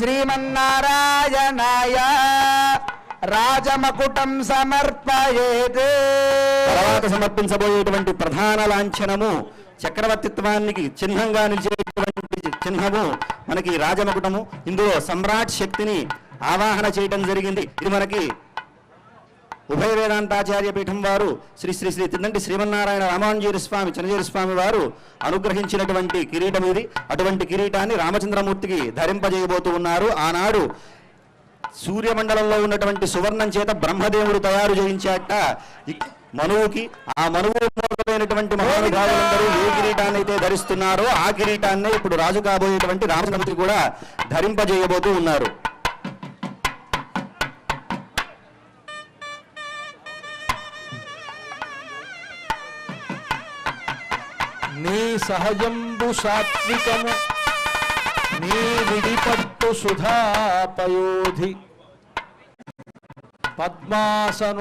శ్రీమన్నారాయణాయ రాజమకుటం సమర్పయేత్. తర్వాత సమర్పించబోయేటువంటి ప్రధాన లాంఛనము చక్రవర్తిత్వానికి చిహ్నంగా నిలిచేటువంటి చిహ్నము మనకి రాజమకుటము. ఇందులో సమ్రాట్ శక్తిని ఆవాహన చేయడం జరిగింది. ఇది మనకి ఉభయ వేదాంతాచార్య పీఠం వారు శ్రీ శ్రీ శ్రీ తిన్నంటి శ్రీమన్నారాయణ రామానుజీరి స్వామి చనజీరి స్వామి వారు అనుగ్రహించినటువంటి కిరీటం ఇది. అటువంటి కిరీటాన్ని రామచంద్రమూర్తికి ధరింపజేయబోతూ ఉన్నారు. ఆనాడు సూర్యమండలంలో ఉన్నటువంటి సువర్ణం చేత బ్రహ్మదేవుడు తయారు చేయించాట. మనువుకి ఆ మనువు మూలమైనటువంటి మహానుభావులందరూ ఏ కిరీటాన్ని అయితే ధరిస్తున్నారో ఆ కిరీటాన్నే ఇప్పుడు రాజు కాబోయేటువంటి రామచంద్రమూర్తి కూడా ధరింపజేయబోతూ ఉన్నారు. నీ సహజంబు సాత్వికము నీ విడిపట్టు సుధాపయోధి పద్మాసను